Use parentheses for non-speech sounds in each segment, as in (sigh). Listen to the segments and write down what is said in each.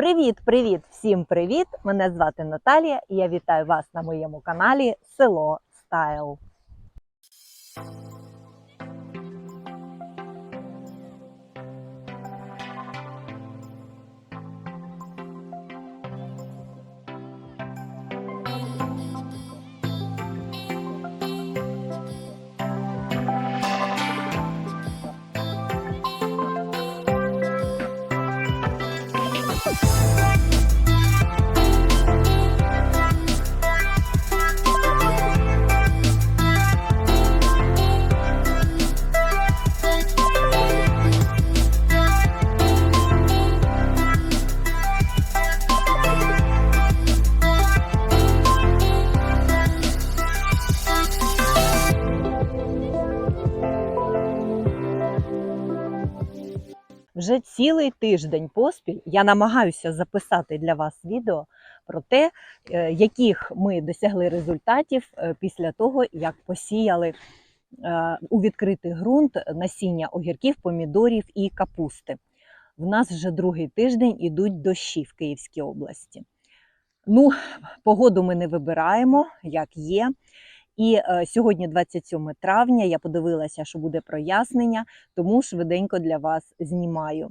Привіт-привіт! Всім привіт! Мене звати Наталія і я вітаю вас на моєму каналі Село Стайл. Цілий тиждень поспіль я намагаюся записати для вас відео про те, е, яких ми досягли результатів е, після того, як посіяли е, у відкритий ґрунт насіння огірків, помідорів і капусти. В нас вже другий тиждень ідуть дощі в Київській області. Ну, погоду ми не вибираємо, як є. І сьогодні, 27 травня, я подивилася, що буде прояснення, тому швиденько для вас знімаю.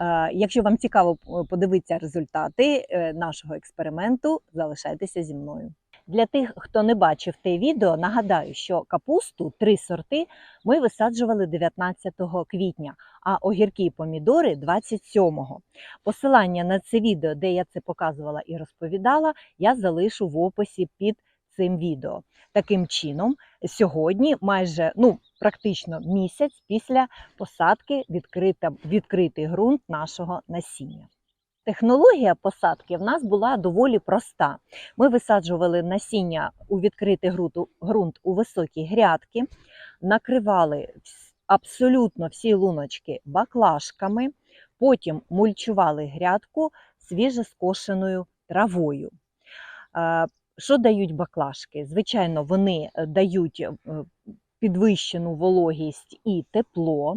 Е, якщо вам цікаво е, подивитися результати е, нашого експерименту, залишайтеся зі мною. Для тих, хто не бачив те відео, нагадаю, що капусту три сорти ми висаджували 19 квітня, а огірки і помідори 27-го. Посилання на це відео, де я це показувала і розповідала, я залишу в описі під цим відео. Таким чином, сьогодні, майже ну практично місяць після посадки відкрита, відкритий ґрунт нашого насіння. Технологія посадки в нас була доволі проста. Ми висаджували насіння у відкритий ґрунт, у високі грядки, накривали абсолютно всі луночки баклажками, потім мульчували грядку свіжескошеною травою. Що дають баклажки? Звичайно, вони е, дають е, підвищену вологість і тепло.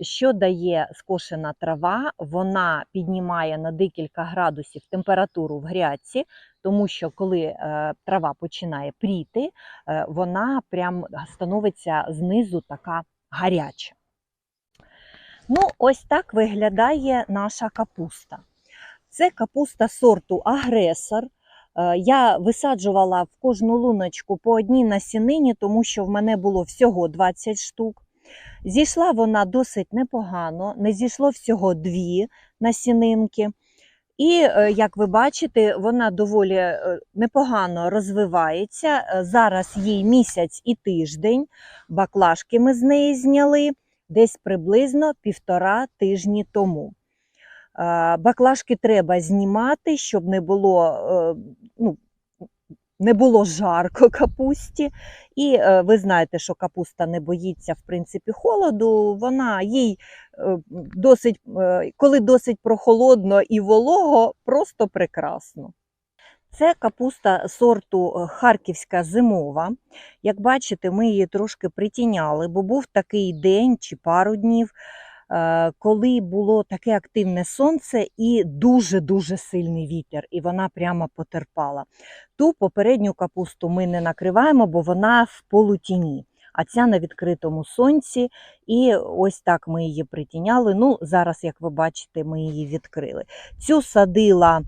Що дає скошена трава? Вона піднімає на декілька градусів температуру в грядці, тому що коли е, трава починає пріти, е, вона прям становиться знизу така гаряча. Ну, ось так виглядає наша капуста. Це капуста сорту агресор. Е, Я висаджувала в кожну луночку по одній насінині, тому що в мене було всього 20 штук. Зійшла вона досить непогано, не зійшло всього дві насінинки. І, е, як ви бачите, вона доволі е, непогано розвивається. Зараз їй місяць і тиждень. Баклажки ми з неї зняли десь приблизно півтора тижні тому. Баклажки треба знімати, щоб не було, е, ну, не було жарко (laughs) капусті. І е, ви знаєте, що капуста не боїться в принципі холоду. Вона їй е, досить, коли досить прохолодно і волого, просто прекрасно. Це капуста сорту Харківська зимова. Як бачите, ми її трошки притіняли, бо був такий день чи пару днів, коли було таке активне сонце і дуже-дуже сильний вітер, і вона прямо потерпала. Ту попередню капусту ми не накриваємо, бо вона в полутіні. А ця на відкритому сонці, і ось так ми її притіняли. Ну, зараз, як ви бачите, ми її відкрили. Цю садила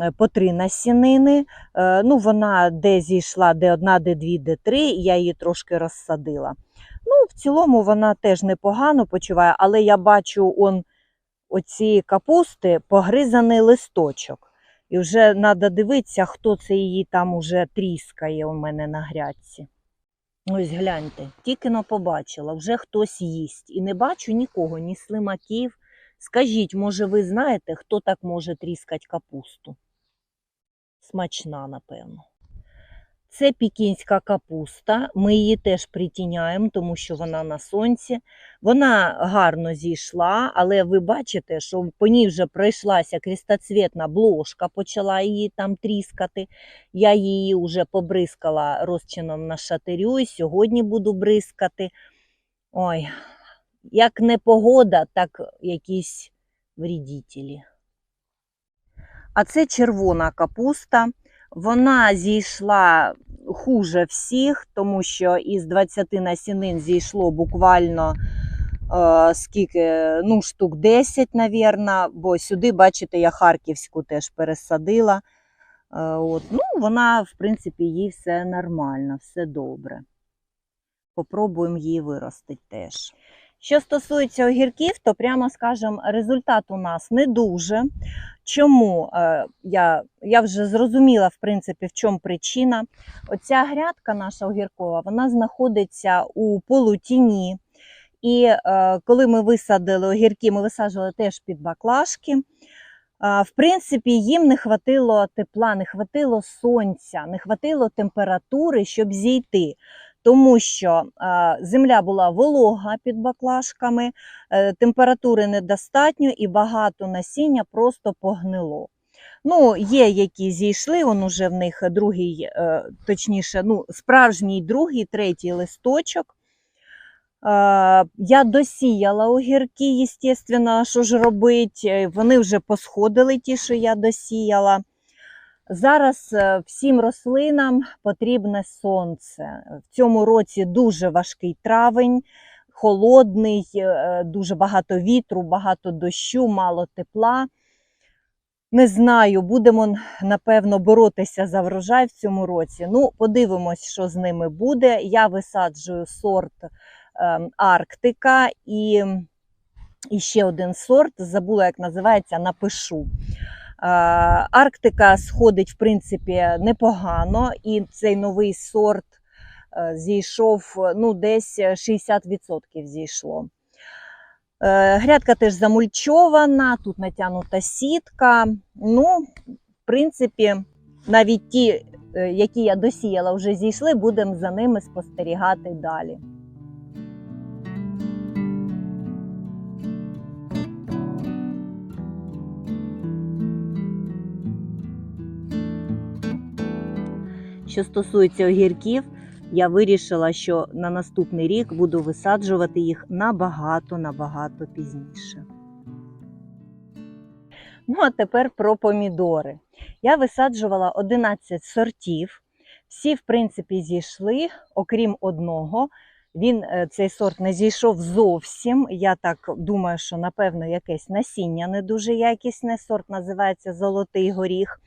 е, по три насінини. Е, Ну, вона де зійшла, де одна, де дві, де три. Я її трошки розсадила. В цілому вона теж непогано почуває, але я бачу он оці капусти погризаний листочок. І вже треба дивитися, хто це її там уже тріскає у мене на грядці. Ось гляньте, тільки но побачила, вже хтось їсть. І не бачу нікого, ні слимаків. Скажіть, може, ви знаєте, хто так може тріскати капусту? Смачна, напевно. Це пікінська капуста. Ми її теж притіняємо, тому що вона на сонці. Вона гарно зійшла, але ви бачите, що по ній вже пройшлася крістоцвітна бложка, почала її там тріскати. Я її вже побризкала розчином на шатирю і сьогодні буду бризкати. Ой, як не погода, так якісь вредителі. А це червона капуста. Вона зійшла хуже всіх, тому що із 20 насінин зійшло буквально е, скільки, ну, штук 10, навірно, бо сюди, бачите, я харківську теж пересадила. Е, от. Ну, вона, в принципі, їй все нормально, все добре. Попробуємо її виростити теж. Що стосується огірків, то прямо скажемо, результат у нас не дуже. Чому Е, я, я вже зрозуміла, в принципі, в чому причина. Оця грядка наша огіркова, вона знаходиться у полутіні. І е, коли ми висадили огірки, ми висаджували теж під баклажки. Е, в принципі, їм не хватило тепла, не хватило сонця, не хватило температури, щоб зійти. Тому що земля була волога під баклажками, е, температури недостатньо і багато насіння просто погнило. Ну, є, які зійшли, он уже в них другий, е, точніше, ну, справжній другий, третій листочок. Я досіяла огірки, звісно, що ж робить. е, Вони вже посходили ті, що я досіяла. Зараз е, всім рослинам потрібне сонце. В цьому році дуже важкий травень, холодний, е, дуже багато вітру, багато дощу, мало тепла. Не знаю, будемо напевно боротися за врожай в цьому році. Ну, подивимось, що з ними буде. Я висаджую сорт ем, Арктика і, і ще один сорт, забула, як називається, напишу. Арктика сходить, в принципі, непогано, і цей новий сорт е, зійшов ну, десь 60% зійшло. Е, Грядка теж замульчована, тут натягнута сітка. Ну, в принципі, навіть ті, е, які я досіяла, вже зійшли, будемо за ними спостерігати далі. Що стосується огірків, я вирішила, що на наступний рік буду висаджувати їх набагато набагато пізніше. Ну, а тепер про помідори. Я висаджувала 11 сортів. Всі, в принципі, зійшли, окрім одного. Він е, цей сорт не зійшов зовсім. Я так думаю, що напевно якесь насіння не дуже якісне. Сорт називається Золотий горіх.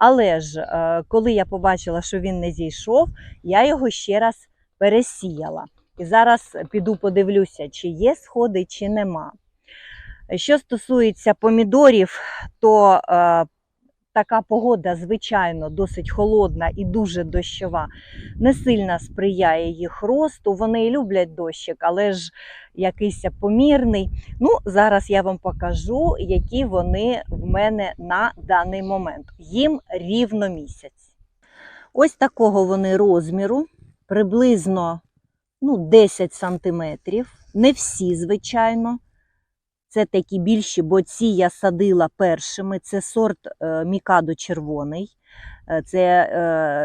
Але ж, е, коли я побачила, що він не зійшов, я його ще раз пересіяла. І зараз піду подивлюся, чи є сходи, чи нема. Що стосується помідорів, то е, така погода, звичайно, досить холодна і дуже дощова, не сильно сприяє їх росту. Вони люблять дощик, але ж якийсь помірний. Ну, зараз я вам покажу, які вони в мене на даний момент. Їм рівно місяць. Ось такого вони розміру, приблизно ну, 10 сантиметрів. Не всі, звичайно. Це такі більші, бо ці я садила першими. Це сорт е, Мікадо червоний. Е, Це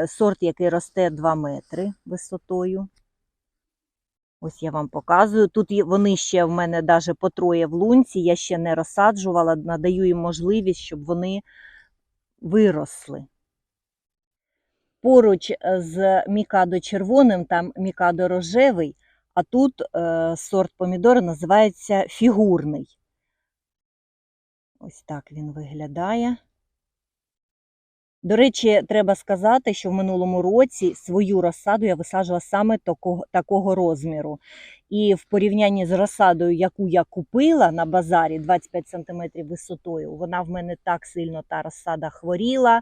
е, сорт, який росте 2 метри висотою. Ось я вам показую. Тут вони ще в мене даже по троє в лунці, я ще не розсаджувала, надаю їм можливість, щоб вони виросли. Поруч з Мікадо червоним, там Мікадо рожевий, а тут сорт помідора називається фігурний. Ось так він виглядає. До речі, треба сказати, що в минулому році свою розсаду я висаджувала саме такого, такого розміру. І в порівнянні з розсадою, яку я купила на базарі 25 см висотою, вона в мене так сильно та розсада хворіла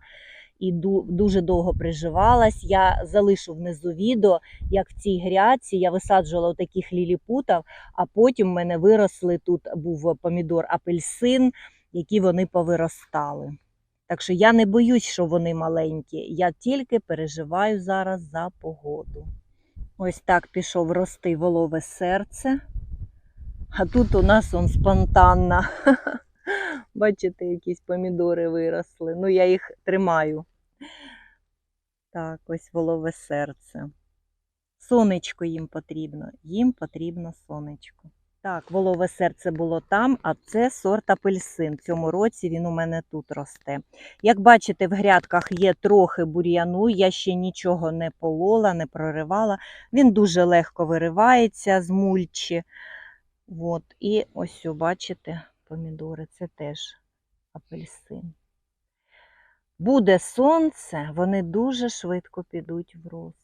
і дуже довго приживалась. Я залишу внизу відео, як в цій грядці я висаджувала таких ліліпутів, а потім в мене виросли тут був помідор апельсин, які вони повиростали. Так що я не боюсь, що вони маленькі. Я тільки переживаю зараз за погоду. Ось так пішов рости волове серце. А тут у нас он спонтанно. (laughs) Бачите, якісь помідори виросли. Ну, я їх тримаю. Так, ось волове серце. Сонечко їм потрібно. Їм потрібно сонечко. Так, волове серце було там, а це сорт апельсин. В цьому році він у мене тут росте. Як бачите, в грядках є трохи бур'яну, я ще нічого не полола, не проривала. Він дуже легко виривається з мульчі. От. І ось, бачите, помідори, це теж апельсин. Буде сонце, вони дуже швидко підуть в рост.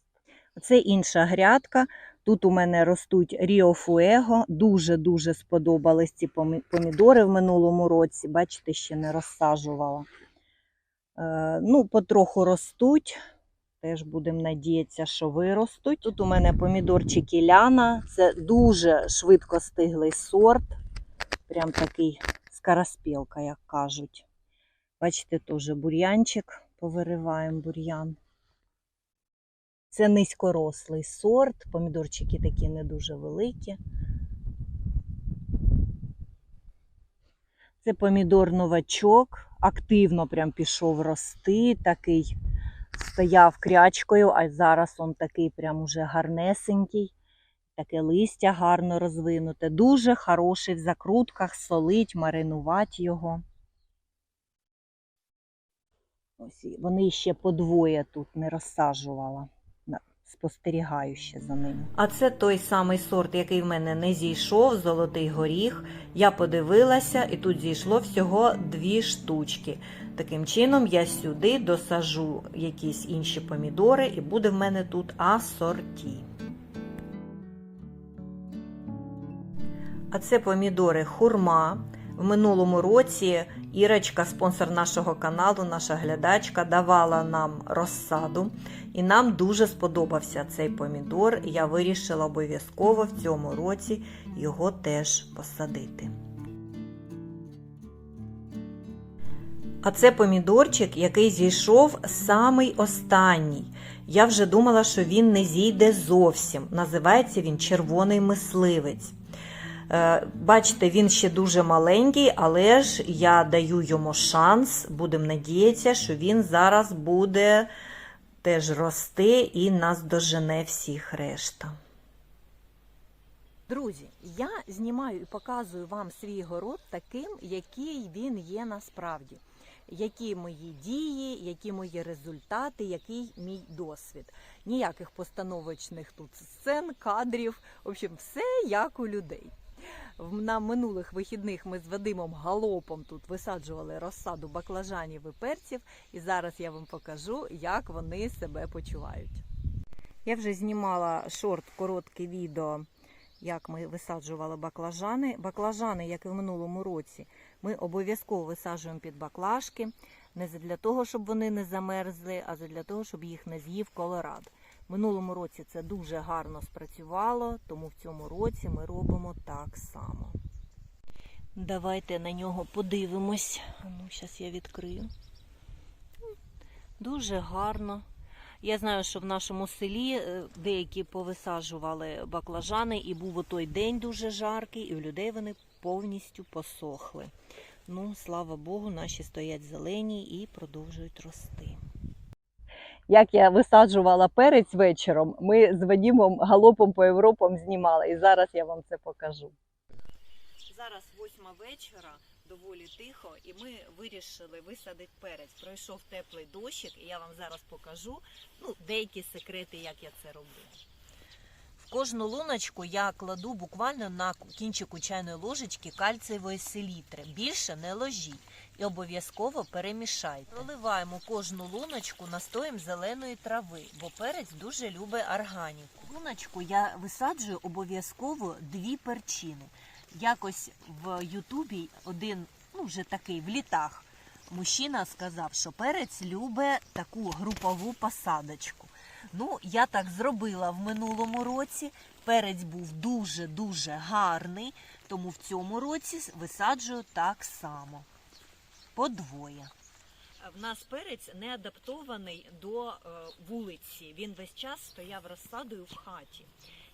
Це інша грядка. Тут у мене ростуть Ріо Фуего. Дуже-дуже сподобались ці помідори в минулому році. Бачите, ще не розсаджувала. Е, ну, потроху ростуть. Теж будемо надіятися, що виростуть. Тут у мене помідорчики Ляна. Це дуже швидко стиглий сорт. Прям такий скороспілка, як кажуть. Бачите, теж бур'янчик. Повириваємо бур'ян. Це низькорослий сорт, помідорчики такі не дуже великі. Це помідор новачок, активно прям пішов рости, такий стояв крячкою, а зараз он такий прям уже гарнесенький. Таке листя гарно розвинуте. Дуже хороший в закрутках, солить, маринувати його. Ось вони ще подвоє тут не розсаджувала. На- Спостерігаю ще за ними. А це той самий сорт, який в мене не зійшов, золотий горіх. Я подивилася, і тут зійшло всього дві штучки. Таким чином, я сюди досажу якісь інші помідори, і буде в мене тут асорті. А це помідори хурма. В минулому році Ірочка, спонсор нашого каналу, наша глядачка, давала нам розсаду. І нам дуже сподобався цей помідор. Я вирішила обов'язково в цьому році його теж посадити. А це помідорчик, який зійшов самий останній. Я вже думала, що він не зійде зовсім. Називається він червоний мисливець. Е, Бачите, він ще дуже маленький, але ж я даю йому шанс. Будемо надіятися, що він зараз буде теж рости і нас дожене всіх решта. Друзі, я знімаю і показую вам свій город таким, який він є насправді. Які мої дії, які мої результати, який мій досвід. Ніяких постановочних тут сцен, кадрів. В общем, все як у людей. На минулих вихідних ми з Вадимом галопом тут висаджували розсаду баклажанів і перців, і зараз я вам покажу, як вони себе почувають. Я вже знімала шорт коротке відео, як ми висаджували баклажани. Баклажани, як і в минулому році, ми обов'язково висаджуємо під баклажки. Не для того, щоб вони не замерзли, а для того, щоб їх не з'їв колорад. Минулому році це дуже гарно спрацювало, тому в цьому році ми робимо так само. Давайте на нього подивимось. Ну, зараз я відкрию. Дуже гарно. Я знаю, що в нашому селі е, деякі повисаджували баклажани, і був той день дуже жаркий, і у людей вони повністю посохли. Ну, слава Богу, наші стоять зелені і продовжують рости. Як я висаджувала перець вечором, ми з Вадімом галопом по Європам знімали, і зараз я вам це покажу. Зараз восьма вечора, доволі тихо, і ми вирішили висадити перець. Пройшов теплий дощик, і я вам зараз покажу ну, деякі секрети, як я це роблю. Кожну луночку я кладу буквально на кінчику чайної ложечки кальцієвої селітри. Більше не ложіть і обов'язково перемішайте. Проливаємо кожну луночку настоєм зеленої трави, бо перець дуже любить органіку. Луночку я висаджую обов'язково дві перчини. Якось в Ютубі один, ну вже такий в літах, мужчина сказав, що перець любить таку групову посадочку. Ну, я так зробила в минулому році. Перець був дуже-дуже гарний, тому в цьому році висаджую так само. Подвоє. В нас перець не адаптований до е, вулиці. Він весь час стояв розсадою в хаті.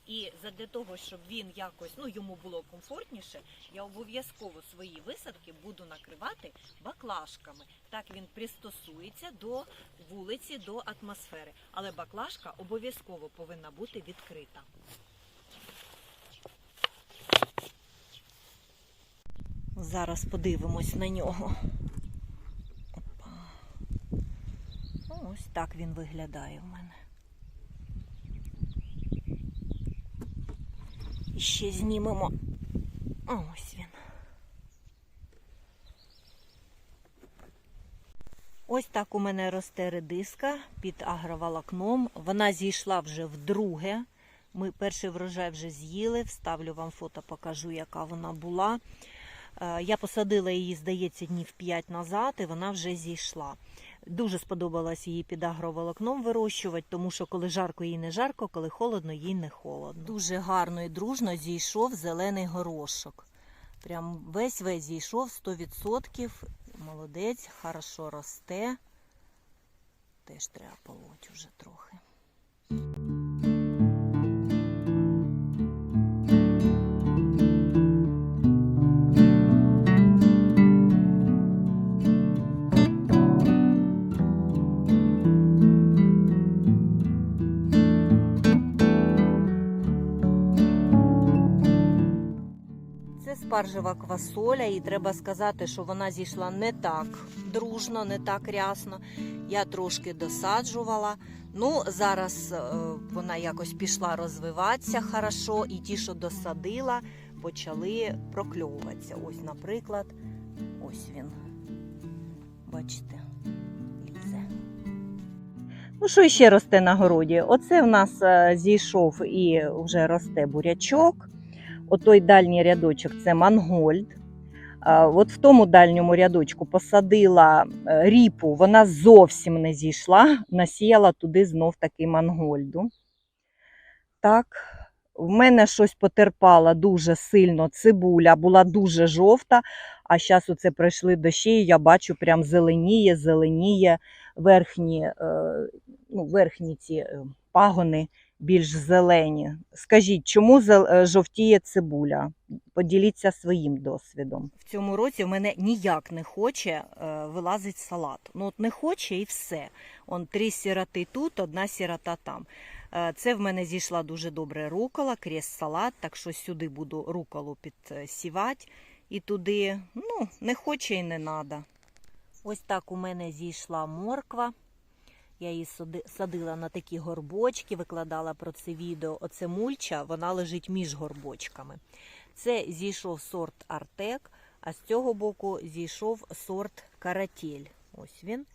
І задля того, щоб він якось ну йому було комфортніше, я обов'язково свої висадки буду накривати баклажками. Так він пристосується до вулиці, до атмосфери. Але баклажка обов'язково повинна бути відкрита. Зараз подивимось на нього. Опа. Ось так він виглядає в мене. І ще знімемо. Ось він. Ось так у мене росте редиска під агроволокном. Вона зійшла вже вдруге. Ми перший врожай вже з'їли. Вставлю вам фото, покажу, яка вона була. Е, Я посадила її, здається, днів 5 назад, і вона вже зійшла. Дуже сподобалось її під агроволокном вирощувати, тому що коли жарко, їй не жарко, коли холодно, їй не холодно. Дуже гарно і дружно зійшов зелений горошок. Прям весь весь зійшов 100%. Молодець, хорошо росте. Теж треба полоть уже трохи. Спаржева квасоля, і треба сказати, що вона зійшла не так дружно, не так рясно. Я трошки досаджувала. Ну, зараз е, вона якось пішла розвиватися хорошо, і ті, що досадила, почали прокльовуватися. Ось, наприклад, ось він. Бачите, лізе. Ну, що ще росте на городі? Оце в нас е, зійшов і вже росте бурячок. Отой дальній рядочок це мангольд. От в тому дальньому рядочку посадила е, ріпу, вона зовсім не зійшла, насіяла туди знов таки мангольду. Так, в мене щось потерпала дуже сильно цибуля, була дуже жовта, а зараз оце пройшли дощі, і я бачу, прям зеленіє, зеленіє верхні, е, ну, верхні ці е, пагони більш зелені. Скажіть, чому е, жовтіє цибуля? Поділіться своїм досвідом. В цьому році в мене ніяк не хоче е, вилазить салат. Ну от не хоче і все. Он три сіроти тут, одна сірота там. Е, Це в мене зійшла дуже добре рукола, крест салат, так що сюди буду руколу підсівати. І туди, ну, не хоче і не треба. Ось так у мене зійшла морква. Я її садила на такі горбочки, викладала про це відео. Оце мульча, вона лежить між горбочками. Це зійшов сорт Артек, а з цього боку зійшов сорт Каратель. Ось він.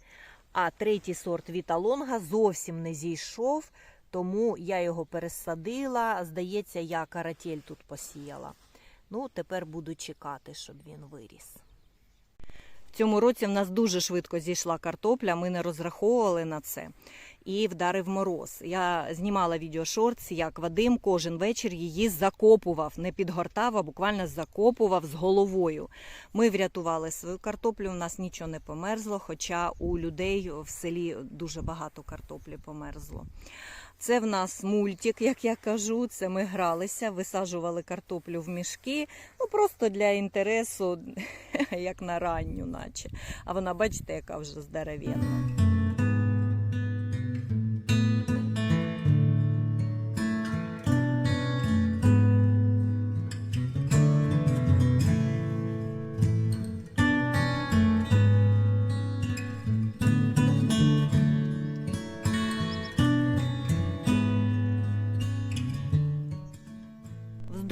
А третій сорт Віталонга зовсім не зійшов, тому я його пересадила. Здається, я каратель тут посіяла. Ну, тепер буду чекати, щоб він виріс. Цьому році в нас дуже швидко зійшла картопля, ми не розраховували на це. І вдарив мороз. Я знімала відео шортс, як Вадим кожен вечір її закопував, не підгортав, а буквально закопував з головою. Ми врятували свою картоплю, у нас нічого не померзло, хоча у людей в селі дуже багато картоплі померзло. Це в нас мультик, як я кажу. Це ми гралися, висаджували картоплю в мішки. Ну просто для інтересу, (laughs) як на ранню, наче. А вона, бачите, яка вже здоровенна.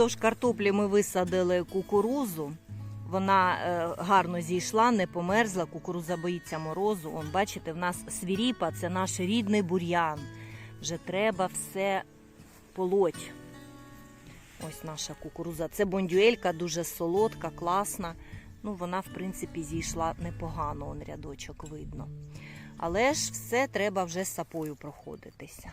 Вздовж картоплі ми висадили кукурузу. Вона е, гарно зійшла, не померзла. Кукуруза боїться морозу. Он, бачите, в нас свіріпа це наш рідний бур'ян. Вже треба все полоть. Ось наша кукуруза. Це бондюелька, дуже солодка, класна. Ну, вона, в принципі, зійшла непогано, он рядочок видно. Але ж все треба вже сапою проходитися.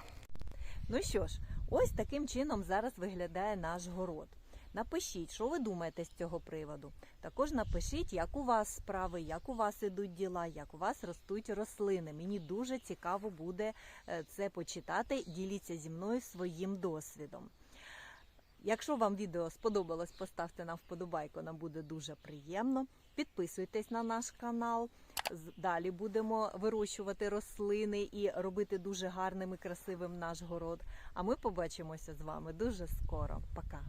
Ну що ж, ось таким чином зараз виглядає наш город. Напишіть, що ви думаєте з цього приводу. Також напишіть, як у вас справи, як у вас ідуть діла, як у вас ростуть рослини. Мені дуже цікаво буде е, це почитати. Діліться зі мною своїм досвідом. Якщо вам відео сподобалось, поставте нам вподобайку, нам буде дуже приємно. Підписуйтесь на наш канал. Далі будемо вирощувати рослини і робити дуже гарним і красивим наш город. А ми побачимося з вами дуже скоро. Пока!